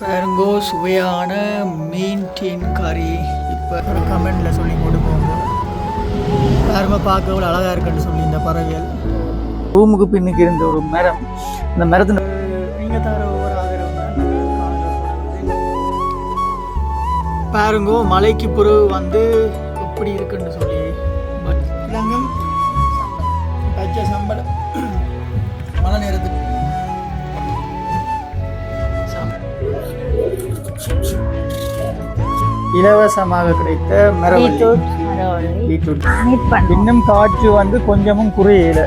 பாருங்கோ சுவையான மீன் டீன் கறி. இப்போ ஒரு கமெண்டில் சொல்லி கொண்டு போங்க யாருமே பார்க்க எவ்வளோ அழகாக இருக்குன்னு சொல்லி இந்த பறவைகள். ரூமுக்கு பின்னுக்கு இருந்த ஒரு மரம். இந்த மரத்தின் நீங்கள் தர ஒவ்வொரு ஆதரவு பாருங்கோ மலைக்கு புறவு வந்து எப்படி இருக்குன்னு சொல்லி இலவசமாக கிடைத்த மரவள்ளி. இன்னும் காற்று வந்து கொஞ்சமும் குறையல.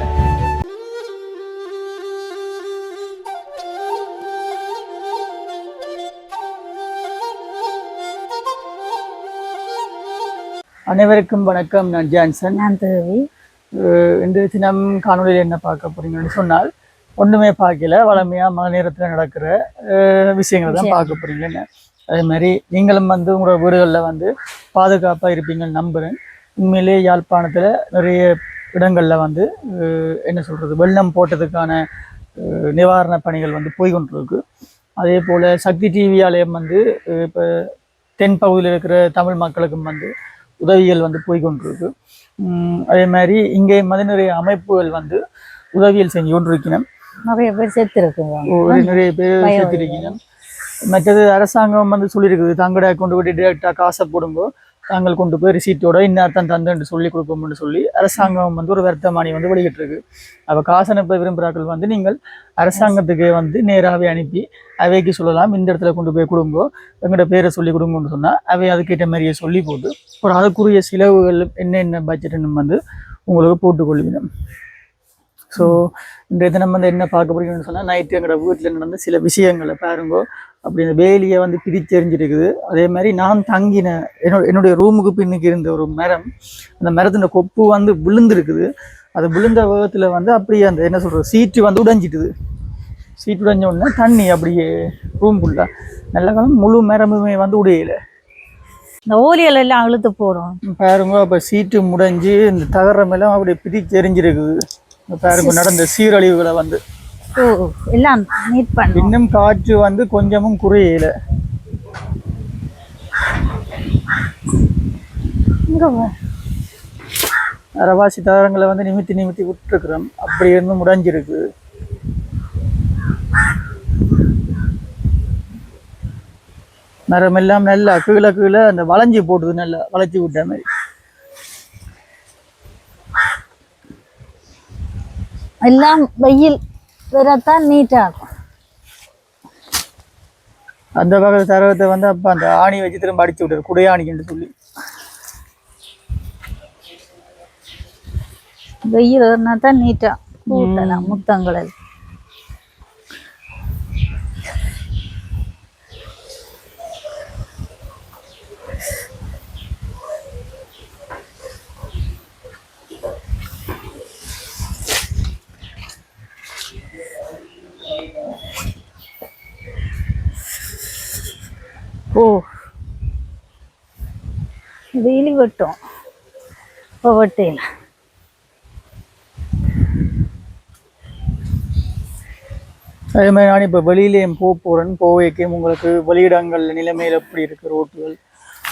அனைவருக்கும் வணக்கம். நான் ஜான்சன். நான் தேவி. இன்று தினம் காணொலியில் என்ன பார்க்க போறீங்கன்னு சொன்னால் ஒன்றுமே பார்க்கல. வளமையாக மழை நேரத்தில் நடக்கிற விஷயங்களை தான் பார்க்க போறீங்க என்ன அதே மாதிரி நீங்களும் வந்து உங்களோட வீடுகளில் வந்து பாதுகாப்பாக இருப்பீங்கன்னு நம்புகிறேன் உண்மையிலே யாழ்ப்பாணத்தில் நிறைய இடங்களில் வந்து என்ன சொல்கிறது வெள்ளம் போட்டதுக்கான நிவாரண பணிகள் வந்து போய் கொண்டிருக்கு அதே போல் சக்தி டிவி ஆலயம் வந்து இப்போ தென் பகுதியில் இருக்கிற தமிழ் மக்களுக்கும் வந்து உதவிகள் வந்து போய் கொண்டிருக்கு உம், அதே மாதிரி இங்கே மத நிறைய அமைப்புகள் வந்து உதவியல் செஞ்சு கொண்டிருக்கணும் நிறைய பேர் ஒரு நிறைய பேர் சேர்த்திருக்கணும் மற்றது அரசாங்கம் வந்து சொல்லியிருக்குது தங்களோட கொண்டு போய் டிரெக்டாக காசை போடுங்கோ தாங்கள் கொண்டு போய் ரிசீட்டோட இன்னும் தந்துன்னு சொல்லி கொடுப்போம்னு சொல்லி அரசாங்கம் வந்து ஒரு வர்த்தமானி வந்து வெளியிட்டிருக்கு. அப்போ காசு அனுப்ப விரும்புகிறார்கள் வந்து நீங்கள் அரசாங்கத்துக்கு வந்து நேராகவே அனுப்பி அவைக்கு சொல்லலாம் இந்த இடத்துல கொண்டு போய் கொடுங்கோ எங்களோட பேரை சொல்லி கொடுங்கன்னு சொன்னால் அவை அதுக்கேற்ற மாதிரியே சொல்லி போட்டு அப்புறம் அதுக்குரிய செலவுகள் என்னென்ன பட்ஜெட்டுன்னு வந்து உங்களுக்கு போட்டுக்கொள்வினோம் ஸோ இன்றைய தினம் வந்து என்ன பார்க்க போகிறீங்கன்னு சொன்னால் நைட்டு எங்களோட வீட்டில் நடந்த சில விஷயங்களை பாருங்கோ அப்படி இந்த வேலியை வந்து பிரிச்செறிஞ்சிருக்குது அதே மாதிரி நான் தங்கின என்னோட என்னுடைய ரூமுக்கு பின்னுக்கு இருந்த ஒரு மரம் அந்த மரத்தின் கொப்பு வந்து விழுந்திருக்குது. அது விழுந்த வேகத்தில் வந்து அப்படியே அந்த என்ன சொல்கிறது சீட்டு வந்து உடைஞ்சிட்டுது. சீட்டு உடைஞ்ச உடனே தண்ணி அப்படியே ரூம் ஃபுல்லாக நல்ல காலம் முழு மரமுமே வந்து உடையலை. இந்த ஓலியல் எல்லாம் அழுத்து போடும். பாருங்க அப்போ சீட்டு முடைஞ்சு இந்த தகரம் எல்லாம் அப்படியே பிரிச்சு எரிஞ்சிருக்குது இந்த பாருங்க நடந்த சீரழிவுகளை வந்து. ஓ எல்லாம் மீட் பண்ணுறோம் இன்னும் காற்று வந்து கொஞ்சமும் குறையல. அரவாசி தகரங்களை வந்து நிமித்தி நிமித்தி விட்டுருக்குறோம். அப்படி இருந்து முடைஞ்சிருக்கு. மரம் எல்லாம் நல்லா கீழே கீழே அந்த வளைஞ்சி போட்டுது நல்லா வளைச்சி விட்ட மாதிரி. எல்லாம் வெயில் வரத்தான் நீட்டாக இருக்கும் அந்த பக்கத்து தரகத்தை வந்து அப்போ அந்த ஆணி வச்சு திரும்ப அடிச்சு விட்டாரு குடையாணிக்குன்னு சொல்லி. வெயில் தான் நீட்டாக கூட்டலாம் முத்தங்கள். ஓ. வெயில் வட்டம் இப்போ அதே மாதிரி நான் இப்போ வெளியிலேயும் போக போகிறேன் போவேக்கையும் உங்களுக்கு வெளியிடங்கள் நிலைமையில் எப்படி இருக்கு? ரோட்டுகள்.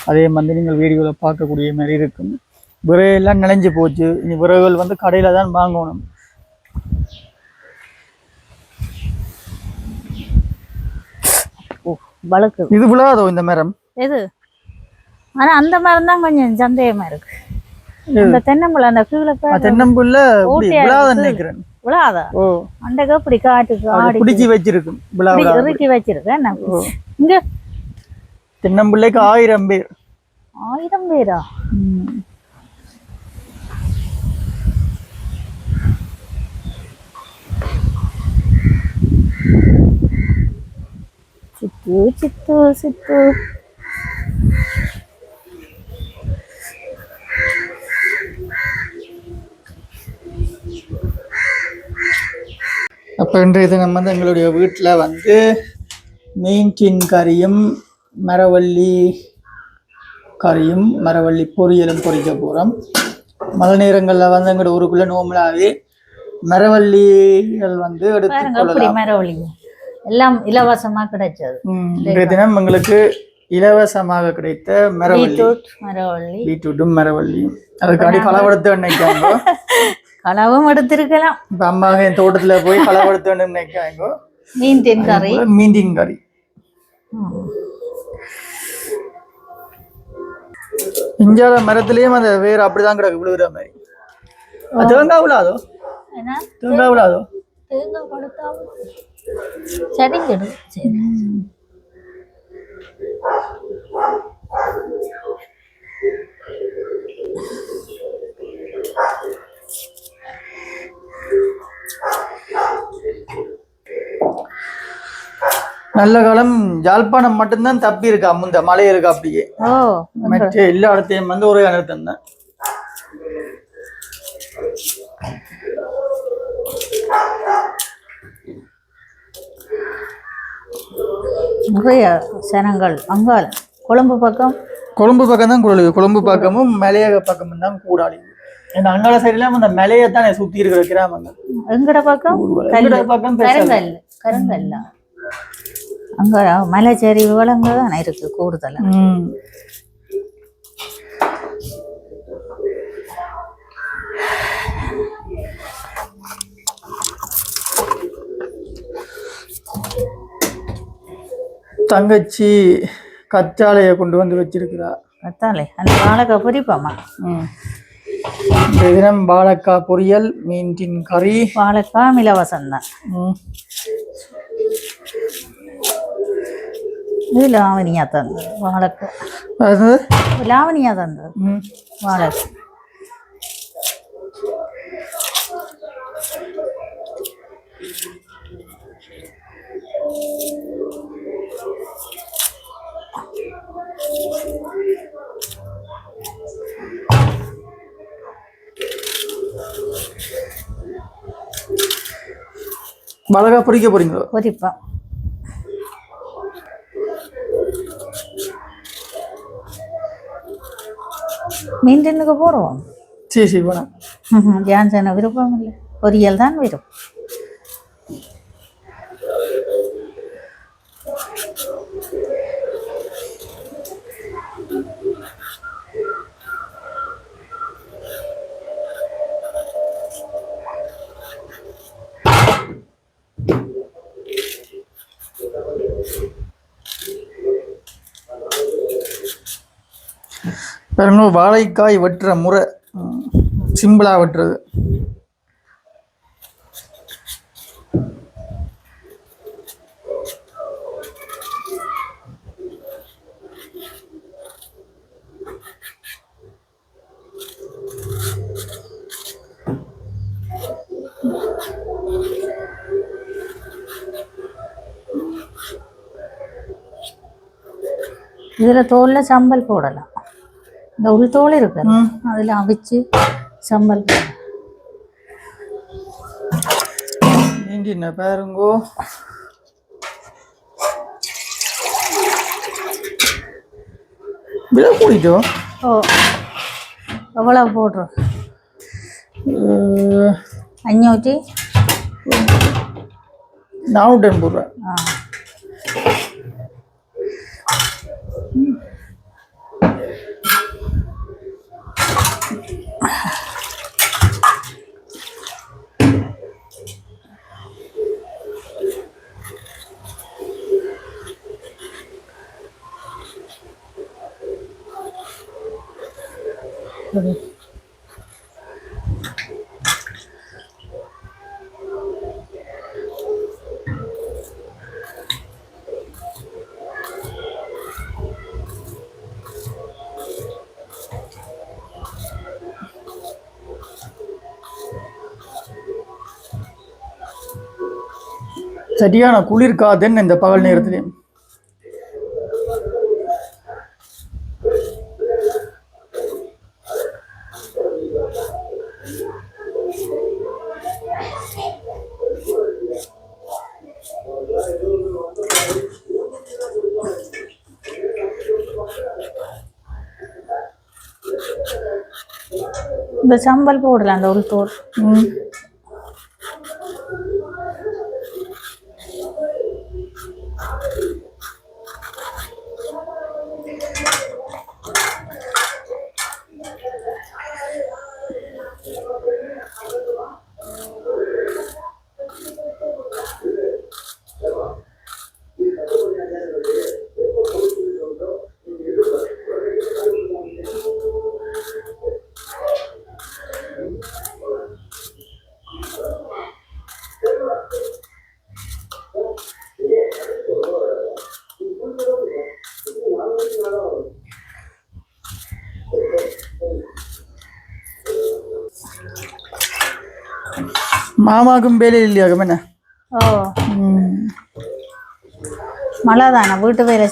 அதே மாதிரி நீங்கள் வீடியோவில் பார்க்கக்கூடிய மாதிரி இருக்கும். விரைவெல்லாம் நனைஞ்சு போச்சு. இனி விரைவுகள் வந்து கடையில் தான் வாங்கணும். ஓ வழுக்குது இது விழாதோ இந்த மரம்? எது? ஆனா அந்த மரம் தான் கொஞ்சம் சந்தேகமா இருக்கு. அந்த தென்னம்பழம் அந்த கீழே இப்படி விழாதன்னு நினைக்கிறேன். விழாதா? ஓ. அண்டைக்கு அப்படி காட்டுக்கு ஆடி பிடிச்சி வச்சிருக்கும் இறுக்கி வச்சிருக்கேன் நான் இங்க? தென்னம்பிள்ளைக்கு ஆயிரம் பேர். ஆயிரம் பேரா? சித்து சித்து சித்து. அப்போ இன்றைய தினம் வந்து எங்களுடைய வீட்டில் வந்து மீன் கறியும் மரவள்ளி கறியும் மரவள்ளி பொரியலும் பொரிக்க போகிறோம் மழை நேரங்களில் வந்து எங்களோட ஊருக்குள்ளே நோம்பலாவே மரவள்ளிகள் வந்து எடுத்துக்கொள்ளலாம் மரவழி எல்லாம் இலவசமா கிடைச்சது. இன்றைய தினம் எங்களுக்கு இலவசமாக கிடைத்த மரவள்ளி. மரவள்ளி. பீட்ரூட்டும் மரவள்ளியும். அதுக்காண்டி களவெடுத்து நினைக்காங்க? களவும் எடுத்திருக்கலாம். இப்ப அம்மா என் தோட்டத்துல போய் களவெடுத்து நினைக்காங்க? மீன் தென் கறி. மீண்டிங் கறி. இஞ்சாத மரத்திலயும் அந்த வேர் அப்படிதான் கிடக்கு விழுகிற மாதிரி. தேங்காய் விழாதோ தேங்காய் விழாதோ தேங்காய் சரிங்கிடு சரி நல்ல காலம் யாழ்ப்பாணம் மட்டும்தான் தப்பி இருக்கா முந்த மலை இருக்கா அப்படியே மற்ற எல்லா இடத்தையும் வந்து ஒரே அனுத்தம் நிறைய சனங்கள் அங்கால கொழும்பு பக்கம் கொழும்பு பக்கம் தான் குழு கொழும்பு பக்கமும் மலையக பக்கமும் தான் கூடாளி. ஏன்னா அங்காள சைடுலாம் அந்த மலையை தானே சுத்தி இருக்கிற கிராமங்கள். எங்கட பக்கம்? எங்கட பக்கம் கருங்கல் கருங்கல்ல அங்க மலைச்சரிவுகள் அங்கே தான் இருக்கு கூடுதலா. தங்கச்சி கற்றாழையை கொண்டு வந்து வச்சிருக்கிறா. அத்தாலே அந்த வாழைக்காய் பொரிப்பாமா ம். இந்த தினம் வாழைக்காய் பொரியல் மீன்டின் கறி. வாழைக்காய் இலவசம் தான். ம். இது லாவணியா தந்தது வாழைக்காய். அது? லாவணியா தந்தது ம். வாழைக்காய். வாழைக்காய் பொரிக்க போறீங்களோ? பொரிப்போம் மீன் டின்னுக்கு போடுவோம். சரி சரி வேணாம். ஜான்சன விருப்பம் இல்லை. பொரியல் தான் விருப்பம். பாருங்க வாழைக்காய் வெட்டுற முறை சிம்பிளாக வெட்டுறது. இதில் தோலில் சம்பல் போடலாம். இந்த உள் தோல் இருக்கு. அதில் அவிச்சு சம்பல். மீண்டின பாருங்கோ? விலை கூடிட்டோம் ஓ எவ்வளோ போடுறோம்? அஞ்சூற்றி நானூற்றி எண்பது ரூபா. ஆ. சரியான குளிர் காதுன்னு இந்த பகல் நேரத்துலையும் இந்த சம்பல் போடலாம் அந்த உள் மாமாக்கும் வேலை இல்லையாகும் என்ன ஓ. மழை தானே வீட்டு வேலை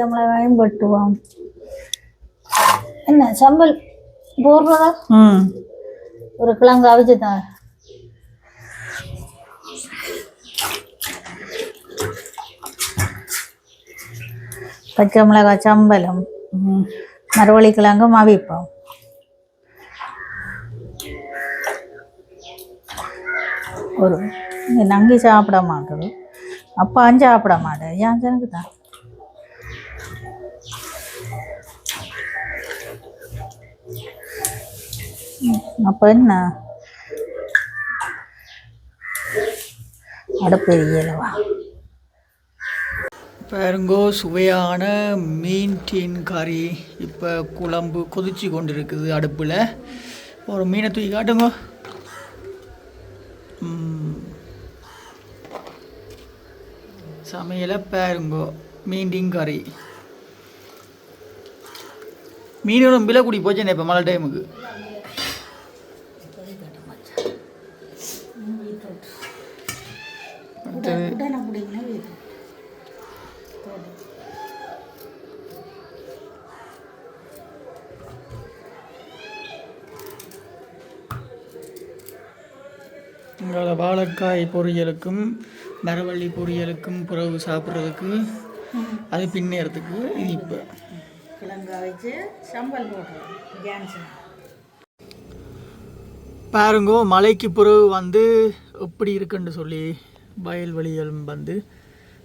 பச்சை மிளகாயும் வெட்டுவோம் என்ன சம்பல் போடுறதா ம் ஒரு கிழங்கு அவிச்சு தான் பச்சை மிளகாய் சம்பலும். மரவள்ளி கிழங்கும் அவிப்போம் ஒரு நங்கி சாப்பிட மாட்டோம் அப்பாவும் சாப்பிட மாட்டேன் ஏன் எனக்கு தான் அப்போ என்ன? அடுப்பு எரியலவா? பாருங்கோ சுவையான மீன் டீன் கறி. இப்போ குழம்பு கொதிச்சு கொண்டு இருக்குது அடுப்பில். ஒரு மீனை தூக்கி காட்டுங்க. சமையலை பாருங்கோ மீன் டீன் கறி. மீனோட விலை கூடி போச்சுண்ணே இப்போ மழை டைமுக்கு உங்களோட வாழைக்காய் பொரியலுக்கும் மரவள்ளி பொரியலுக்கும் புறவு சாப்பிட்றதுக்கு அது பின்னேறதுக்கு இப்போ கிழங்கு வச்சு சம்பல் போடுறோம். ஜான்சன் பாருங்கோ மலைக்கு பிறகு வந்து எப்படி இருக்குன்னு சொல்லி வயல்வெளிகள் வந்து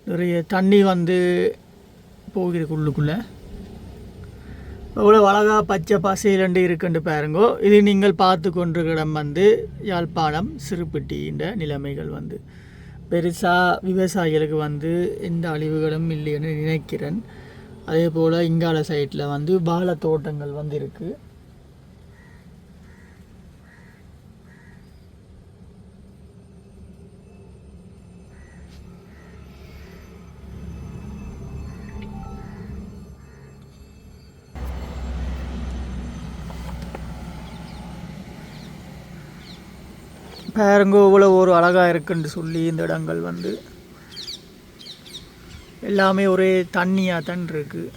நிறைய தண்ணி வந்து போகிறதுக்கு உள்ளுக்குள்ளே. எவ்வளோ அழகா பச்சை பசையிலண்டு இருக்குன்னு பாருங்கோ. இது நீங்கள் பார்த்து கொண்டிருக்கிற வந்து யாழ்ப்பாணம் சிறுபட்டின்ற நிலைமைகள் வந்து. பெருசாக விவசாயிகளுக்கு வந்து எந்த அழிவுகளும் இல்லைன்னு நினைக்கிறேன். அதே போல் இங்கால சைட்டில் வந்து வாழை தோட்டங்கள் வந்து இருக்குது பாருங்க இவ்வளோ ஒரு அழகாக இருக்குன்னு சொல்லி இந்த இடங்கள் வந்து. எல்லாமே ஒரே தண்ணியாக தான் இருக்குது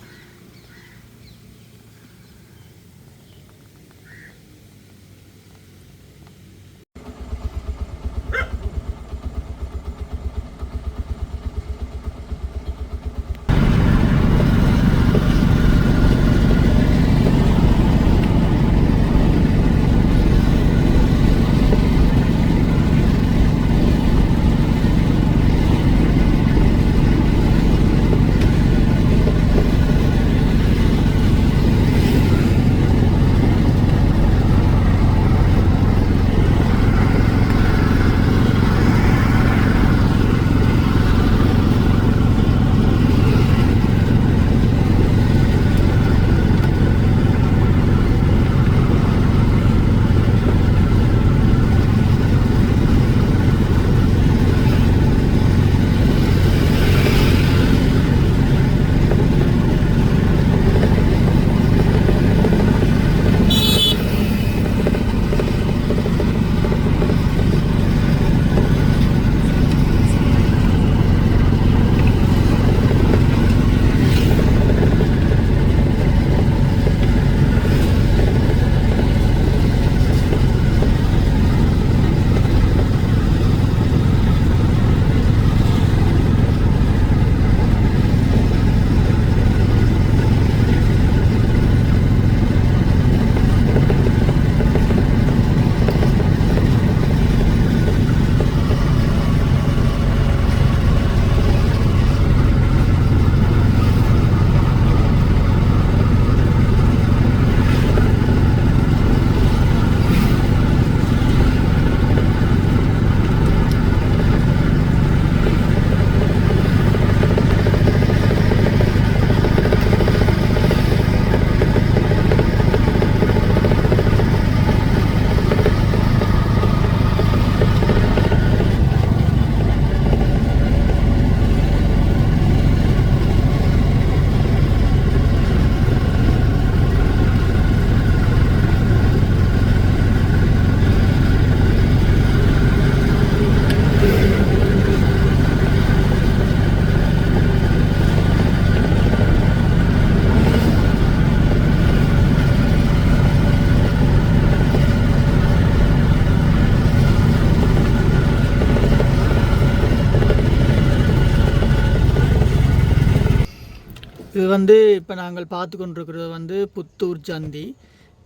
வந்து இப்போ நாங்கள் பார்த்து கொண்டிருக்கிறது வந்து புத்தூர் சந்தி.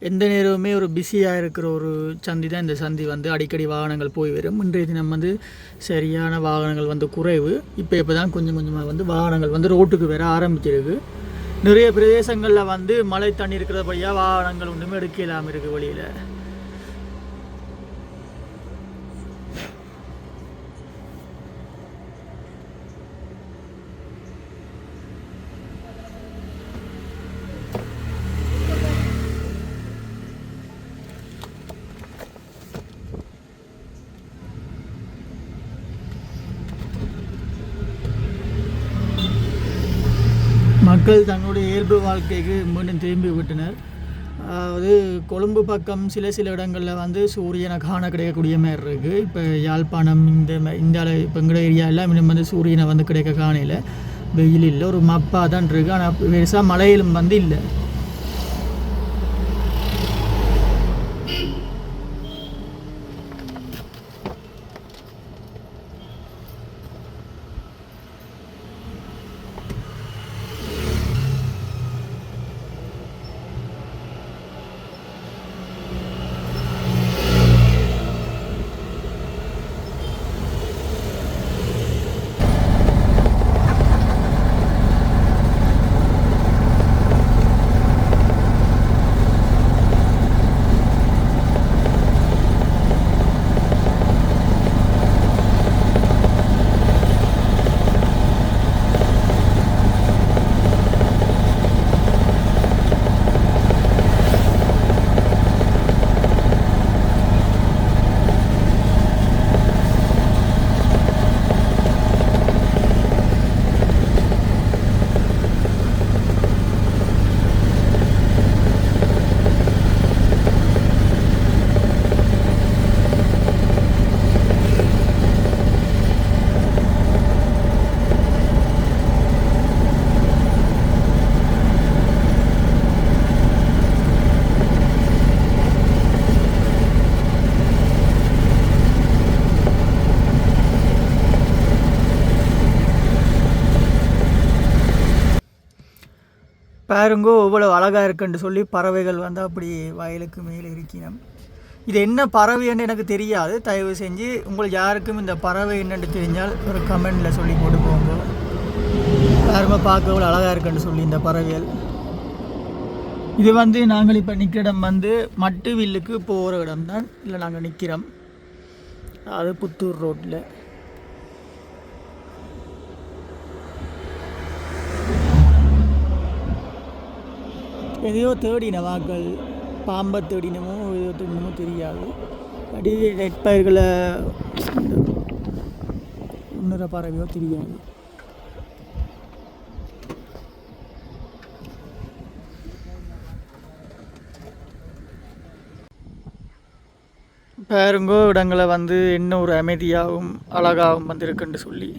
எந்த நேரமுமே ஒரு பிஸியாக இருக்கிற ஒரு சந்தி தான் இந்த சந்தி வந்து அடிக்கடி வாகனங்கள் போய் வரும். இன்றைய தினம் வந்து சரியான வாகனங்கள் வந்து குறைவு. இப்போ இப்போ தான் கொஞ்சம் கொஞ்சமாக வந்து வாகனங்கள் வந்து ரோட்டுக்கு வர ஆரம்பிச்சிருக்கு. நிறைய பிரதேசங்களில் வந்து மழை தண்ணி இருக்கிறபடியாக வாகனங்கள் ஒன்றுமே எடுக்க இல்லாமல் இருக்குது வழியில். மக்கள் தங்களுடைய இயல்பு வாழ்க்கைக்கு மீண்டும் திரும்பி விட்டனர். அதாவது கொழும்பு பக்கம் சில சில இடங்களில் வந்து சூரியனை காண கிடைக்கக்கூடிய மாதிரி இருக்குது இப்போ யாழ்ப்பாணம் இந்த இந்த இப்போ எங்கட ஏரியா எல்லாம் இன்னும் வந்து சூரியனை வந்து கிடைக்க காணையில் வெயில் இல்லை ஒரு மப்பாக தான் இருக்குது ஆனால் பெருசாக மழையிலும் வந்து இல்லை. பாருங்கோ இவ்வளோ அழகாக இருக்குன்னு சொல்லி பறவைகள் வந்து அப்படி வயலுக்கு மேலே இருக்கினோம் இது என்ன பறவைன்னு எனக்கு தெரியாது. தயவு செஞ்சு உங்களுக்கு யாருக்கும் இந்த பறவை என்னென்னு தெரிஞ்சால் ஒரு கமெண்டில் சொல்லி போட்டு போங்க பாருங்க பார்க்க இவ்வளோ அழகாக இருக்குன்னு சொல்லி இந்த பறவைகள். இது வந்து நாங்கள் இப்போ நிற்கிற இடம் வந்து மட்டு வில்லுக்கு போகிற இடம் தான் இல்லை நாங்கள் நிற்கிறோம் அது புத்தூர் ரோட்டில் எதையோ தேடின வாக்கள் பாம்பை தேடினமோ எதையோ தேடினமோ தெரியாது. அடி நெற்பயிர்களை இன்னொரு பறவையோ தெரியாது. பாருங்கோ இடங்களை வந்து இன்னும் ஒரு அமைதியாகவும் அழகாகவும் வந்திருக்குன்னு சொல்லி.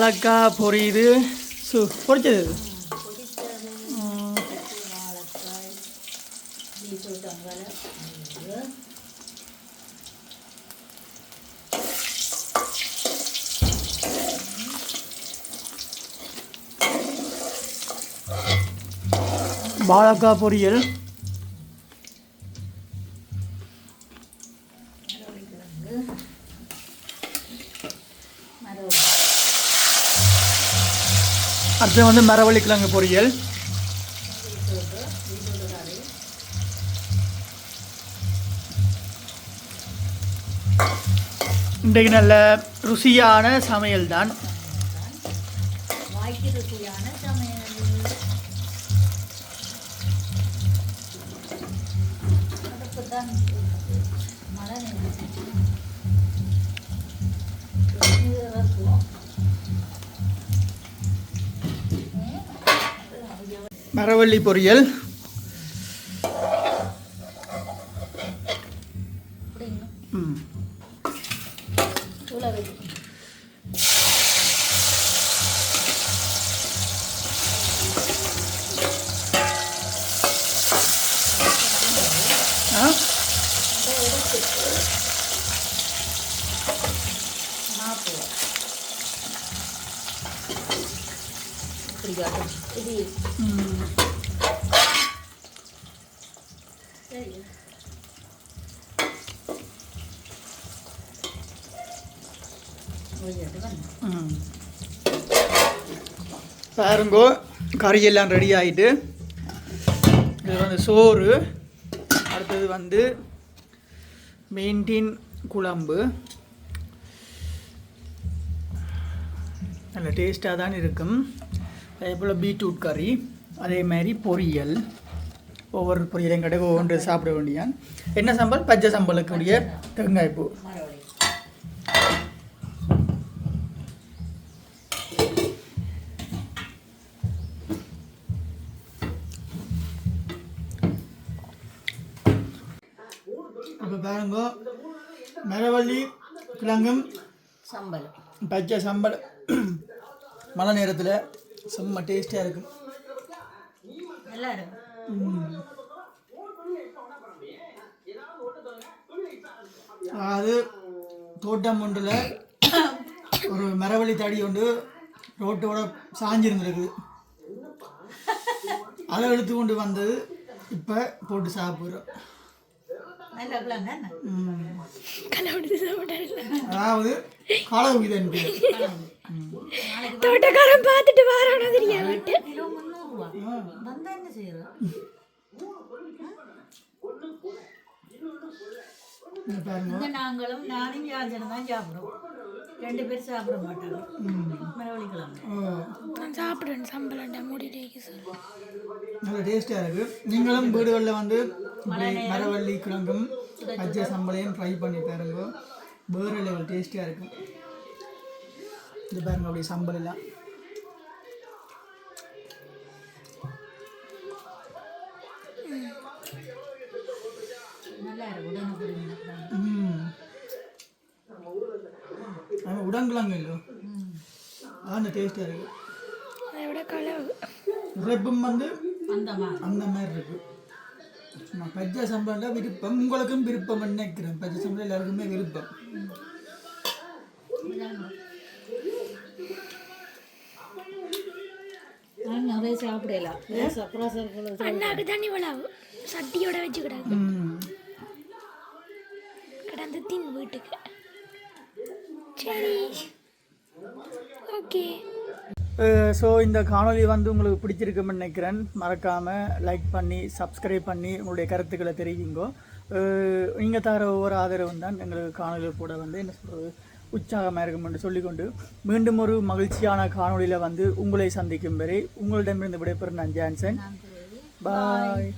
வாழைக்காய் பொரியுது சு பொரிச்சது இது. ம். வாழைக்காய் பொரியல் அடுத்து வந்து மரவள்ளி கிழங்கு பொரியல். இன்றைக்கு நல்ல ருசியான சமையல் தான் ருசியான மரவள்ளி பொரியல் அப்படிங்க ம் தூளை வைக்கணும் ஆ மாப்பிள்ளை இப்படி காட்டும் இது ம் சரி ஒரு இது வந்து ம். பாருங்கோ கறியெல்லாம் ரெடி ஆகிட்டு இது வந்து சோறு அடுத்தது வந்து மீன்டின் குழம்பு. நல்ல டேஸ்ட்டாக தான் இருக்கும். அதே போல் பீட்ரூட் கறி அதே மாதிரி பொரியல். ஒவ்வொரு பொரியலையும் கிடைக்க ஒவ்வொன்று சாப்பிட வேண்டியான் என்ன சம்பல்? பச்சை சம்பளுக்குரிய தேங்காய் பூ. பாருங்க மரவள்ளி கிழங்கும் சம்பளம் பச்சை சம்பல். மழை நேரத்தில் செம்ம டேஸ்டியாக இருக்கும். நல்லா இருக்கும். ம். அது தோட்டம் ஒன்றில் ஒரு மரவள்ளி தடி ஒன்று ரோட்டோட சாஞ்சிருந்துருக்கு அதை எடுத்து கொண்டு வந்தது இப்போ போட்டு சாப்பிட்றோம். அதாவது பேர் தோட்டக்காரன் பார்த்துட்டு வரானோ கிலோ முந்நூறுரூவா வந்தா என்ன செய்யறோம் நாங்களும் நானும் யாஞ்சனும் தான் சாப்பிடுவோம் ரெண்டு பேர் சாப்பிட மாட்டாங்க. நான் சாப்பிடுவேன் சம்பளம் மூடிட்டு நல்ல டேஸ்டியாக இருக்குது நீங்களும் வீடுகளில் வந்து மரவள்ளி கிழங்கும் பச்சை சம்பளையும் ட்ரை பண்ணி பாருங்க. வேறு லெவல் டேஸ்டியாக இருக்கும் இது பாருங்க அப்படி சம்பல் எல்லாம். நல்லா இருக்கும் உடனே ம் ஆமாம் உடங்கிழங்கு இல்லை அந்த டேஸ்டியாக இருக்குது அதை விட களவு ரெப்பும் வந்து அந்த மாதிரி. அந்த மாதிரி இருக்கு. சும்மா பச்சை சம்பளம் விருப்பம் உங்களுக்கும் விருப்பம் நினைக்கிறேன்? பச்சை சம்பளம் எல்லாருக்குமே விருப்பம். நிறைய சாப்பிடலாம் அண்ணாக்கு தண்ணி விழாவு சட்டியோட வச்சு கிடக்கு ம். கிடந்து தின் வீட்டுக்கு. சரி ஓகே ஸோ இந்த காணொளி வந்து உங்களுக்கு பிடிச்சிருக்குன்னு நினைக்கிறேன். மறக்காமல் லைக் பண்ணி சப்ஸ்கிரைப் பண்ணி உங்களுடைய கருத்துக்களை தெரிவிங்கோ. நீங்கள் தர ஒவ்வொரு ஆதரவும் தான் எங்களுக்கு காணொலி கூட வந்து என்ன சொல்கிறது உற்சாகமாக இருக்கும் என்று சொல்லிக்கொண்டு மீண்டும் ஒரு மகிழ்ச்சியான காணொளியில் வந்து உங்களை சந்திக்கும் வரை உங்களிடமிருந்து விடைபெறும் நான் ஜான்சன். பாய்